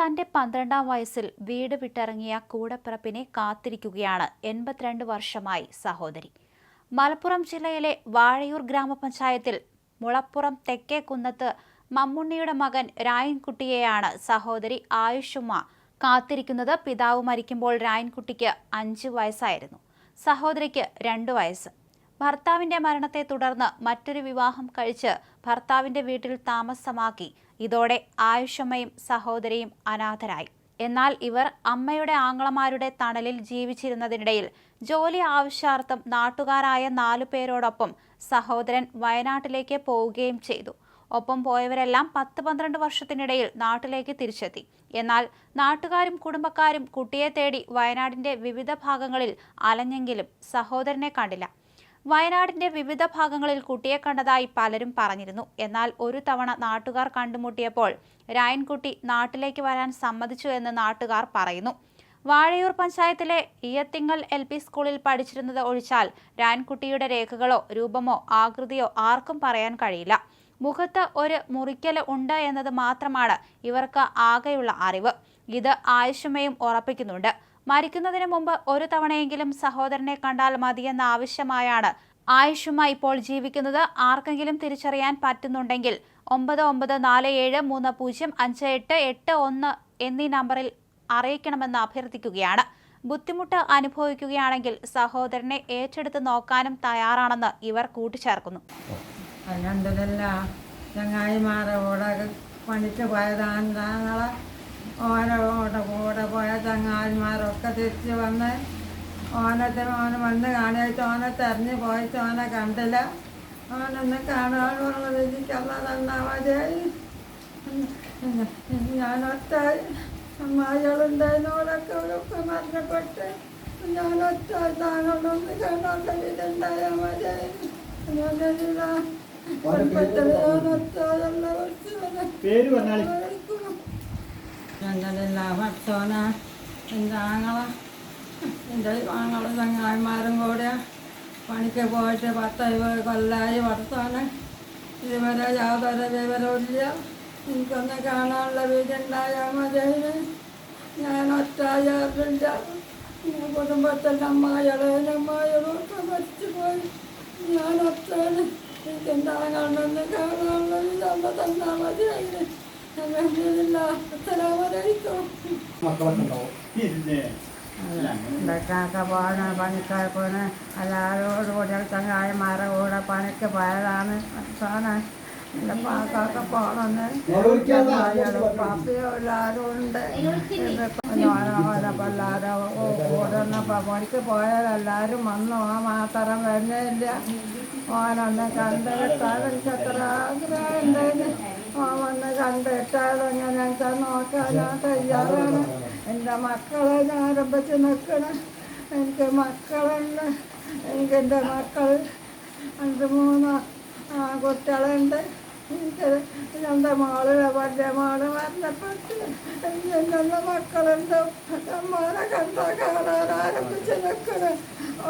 തന്റെ പന്ത്രണ്ടാം വയസ്സിൽ വീട് വിട്ടിറങ്ങിയ കൂടപ്പിറപ്പിനെ കാത്തിരിക്കുകയാണ് എൺപത്തിരണ്ട് വർഷമായി സഹോദരി. മലപ്പുറം ജില്ലയിലെ വാഴയൂർ ഗ്രാമപഞ്ചായത്തിൽ മുളപ്പുറം തെക്കേ കുന്നത്ത് മമ്മുണ്ണിയുടെ മകൻ രായൻകുട്ടിയെയാണ് സഹോദരി ആയുഷുമ്മ കാത്തിരിക്കുന്നത്. പിതാവ് മരിക്കുമ്പോൾ രായൻകുട്ടിക്ക് അഞ്ച് വയസ്സായിരുന്നു. സഹോദരിക്ക് രണ്ട് വയസ്സ്. ഭർത്താവിന്റെ മരണത്തെ തുടർന്ന് മറ്റൊരു വിവാഹം കഴിച്ച് ഭർത്താവിന്റെ വീട്ടിൽ താമസമാക്കി. ഇതോടെ ആയുഷമ്മയും സഹോദരിയും അനാഥരായി. എന്നാൽ ഇവർ അമ്മയുടെ ആങ്ങളമാരുടെ തണലിൽ ജീവിച്ചിരുന്നതിനിടയിൽ ജോലി ആവശ്യാർത്ഥം നാട്ടുകാരായ നാലു പേരോടൊപ്പം സഹോദരൻ വയനാട്ടിലേക്ക് പോവുകയും ചെയ്തു. ഒപ്പം പോയവരെല്ലാം പത്ത് പന്ത്രണ്ട് വർഷത്തിനിടയിൽ നാട്ടിലേക്ക് തിരിച്ചെത്തി. എന്നാൽ നാട്ടുകാരും കുടുംബക്കാരും കുട്ടിയെ തേടി വയനാടിന്റെ വിവിധ ഭാഗങ്ങളിൽ അലഞ്ഞെങ്കിലും സഹോദരനെ കണ്ടില്ല. വയനാടിന്റെ വിവിധ ഭാഗങ്ങളിൽ കുട്ടിയെ കണ്ടതായി പലരും പറഞ്ഞിരുന്നു. എന്നാൽ ഒരു തവണ നാട്ടുകാർ കണ്ടുമുട്ടിയപ്പോൾ രായൻകുട്ടി നാട്ടിലേക്ക് വരാൻ സമ്മതിച്ചു എന്ന് നാട്ടുകാർ പറയുന്നു. വാഴയൂർ പഞ്ചായത്തിലെ ഇയത്തിങ്ങൽ എൽ പി സ്കൂളിൽ പഠിച്ചിരുന്നത് ഒഴിച്ചാൽ രാൻകുട്ടിയുടെ രേഖകളോ രൂപമോ ആകൃതിയോ ആർക്കും പറയാൻ കഴിയില്ല. മുഖത്ത് ഒരു മുറിക്കൽ ഉണ്ട് എന്നത് മാത്രമാണ് ഇവർക്ക് ആകെയുള്ള അറിവ്. ഇത് ആയുഷമയും ഉറപ്പിക്കുന്നുണ്ട്. മരിക്കുന്നതിന് മുമ്പ് ഒരു തവണയെങ്കിലും സഹോദരനെ കണ്ടാൽ മതിയെന്ന ആവശ്യമായാണ്. ആയുഷുമ ഇപ്പോൾ ജീവിക്കുന്നത് ആർക്കെങ്കിലും തിരിച്ചറിയാൻ പറ്റുന്നുണ്ടെങ്കിൽ ഒമ്പത് ഒമ്പത് നാല് ഏഴ് മൂന്ന് പൂജ്യം അഞ്ച് എട്ട് എട്ട് ഒന്ന് എന്നീ നമ്പറിൽ അറിയിക്കണമെന്ന് അഭ്യർത്ഥിക്കുകയാണ്. ബുദ്ധിമുട്ട് അനുഭവിക്കുകയാണെങ്കിൽ സഹോദരനെ ഏറ്റെടുത്ത് നോക്കാനും തയ്യാറാണെന്ന് ഇവർ കൂട്ടിച്ചേർക്കുന്നു. ഓരോ പോയ ചങ്ങായിമാരൊക്കെ തിരിച്ച് വന്ന് ഓനത്തെ ഓന് വന്ന് കാണിയിട്ട് ഓനെ തെരഞ്ഞു പോയിട്ട് ഓനെ കണ്ടില്ല. ഓനൊന്ന് കാണാനുള്ളത് എനിക്കല്ല നന്നാവാതായി ഞാനൊറ്റായി അമ്മായികളുണ്ടായിരുന്നവരൊക്കെ അവരൊക്കെ മരണപ്പെട്ട്. ഞാനൊറ്റായി താങ്കളൊന്ന് കാണാൻ ഇതുണ്ടായാൽ മതിയായി ഞാനില്ല പേര് പറഞ്ഞാൽ ഞങ്ങളില്ല ഭർത്തോന എന്റെ എന്റെ ആങ്ങളെ ചങ്ങായിമാരും കൂടെ പണിക്ക് പോയിട്ട് പത്ത് കൊല്ലായി ഭർത്താന് ഇതുവരെ യാതൊരു വിവരമില്ല എനിക്കൊന്ന് കാണാനുള്ള വീടുണ്ടായാൽ മതി ഞാൻ ഒറ്റായാറില്ല കുടുംബത്തിന്റെ അമ്മായികളും അമ്മായികളും ഒക്കെ മരിച്ചു പോയി. ഞാൻ ഒറ്റാണ് എനിക്ക് എന്താണെന്ന് കാണാനുള്ള ഇതൊന്ന് തന്നാൽ അലഹമില്ല അസ്സലാമലൈക്കും മക്കളൊക്കെ ഉണ്ടാവും. ഇതൊക്കെ പോണ പണിക്കാർ പോണ് എല്ലാവരോട് കൂടി ചങ്ങായിമാരെ കൂടെ പണിക്ക് പോയതാണ്. സാണ് എന്റെ പാക്കൊക്കെ പാപ്പിയോ എല്ലാവരും ഉണ്ട്. എല്ലാവരും ഓടുന്നപ്പോൾ പണിക്ക് പോയാലെല്ലാവരും വന്നു. ആ മാത്രം വരുന്നില്ല ഓനൊന്ന് കണ്ടെത്താതെ എനിക്ക് എത്ര ആഗ്രഹം ഉണ്ടായിരുന്നു ഓൻ വന്ന് കണ്ടിട്ടാലും ഇങ്ങനെ നോക്കാൻ നോക്കാനാ തയ്യാറാണ്. എന്റെ മക്കളെ ഞാൻ ആരംഭിച്ച് നിൽക്കണം. എനിക്ക് മക്കളുണ്ട്. എനിക്ക് എന്റെ മക്കൾ അഞ്ച് മൂന്ന് കുട്ടികളുണ്ട് എനിക്ക് എന്റെ മോളിലെ വലിയ മോൾ മരണപ്പെട്ട് എന്റെ മക്കളുണ്ട്. അമ്മമാരെ കണ്ടാൽ കാണാൻ ആരംഭിച്ച് നിൽക്കണം.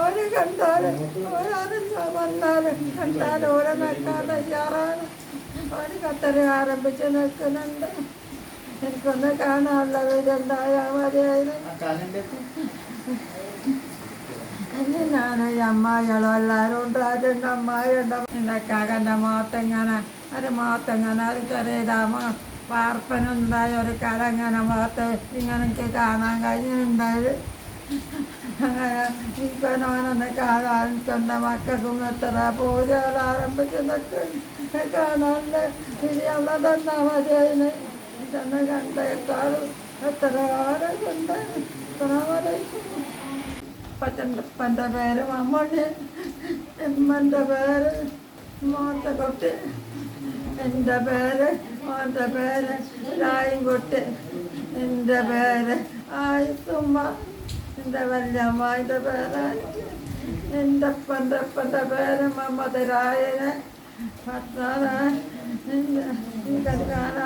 ഓര് കണ്ടാൽ ഓരാരും വന്നാലും കണ്ടാലും ഓരെ നിൽക്കാൻ തയ്യാറാണ്. ഒരു കത്തറി ആരംഭിച്ച് നിൽക്കുന്നുണ്ട്. എനിക്കൊന്ന് കാണാനുള്ള വീടുണ്ടായാൽ മതിയായിരുന്നു ഞാൻ ഈ അമ്മായികളും എല്ലാവരും ഉണ്ട്. അതിന്റെ അമ്മായിയുണ്ട് എന്റെ കാകന്റെ മുഖത്തെങ്ങനെ ഒരു മുഖത്തെങ്ങനെ ഒരു ചെറിയതാമ പാർപ്പനുണ്ടായ ഒരു കല ഇങ്ങനെ മുഖത്ത് ഇങ്ങനെ എനിക്ക് കാണാൻ കഴിഞ്ഞിട്ടുണ്ടായത് അങ്ങനെ ഇപ്പം ഓനൊന്ന് കാണാൻ എന്റെ മക്കൾക്കും എത്ര പൂജകൾ ആരംഭിച്ച് നിൽക്കും കാണാണ്ട് ഇനി അവിടെ തന്നാ മതിയായിരുന്നു ഇതൊന്ന് കണ്ടേക്കാളും എത്ര വരയ്ക്കും പച്ചന്റെ പേര് മമ്മൂട്ടി എമ്മന്റെ പേര് മോത്ത കുട്ടി എന്റെ പേര് മോന്റെ പേര് രായൻകുട്ടി എന്റെ പേര് ആയിത്തുമ്മ എന്റെ വല്യമ്മന്റെ പേര് എന്റെ അപ്പന്റെ അപ്പന്റെ പേര് മമ്മദ് രായന് பத்தாத இந்த கணக்கான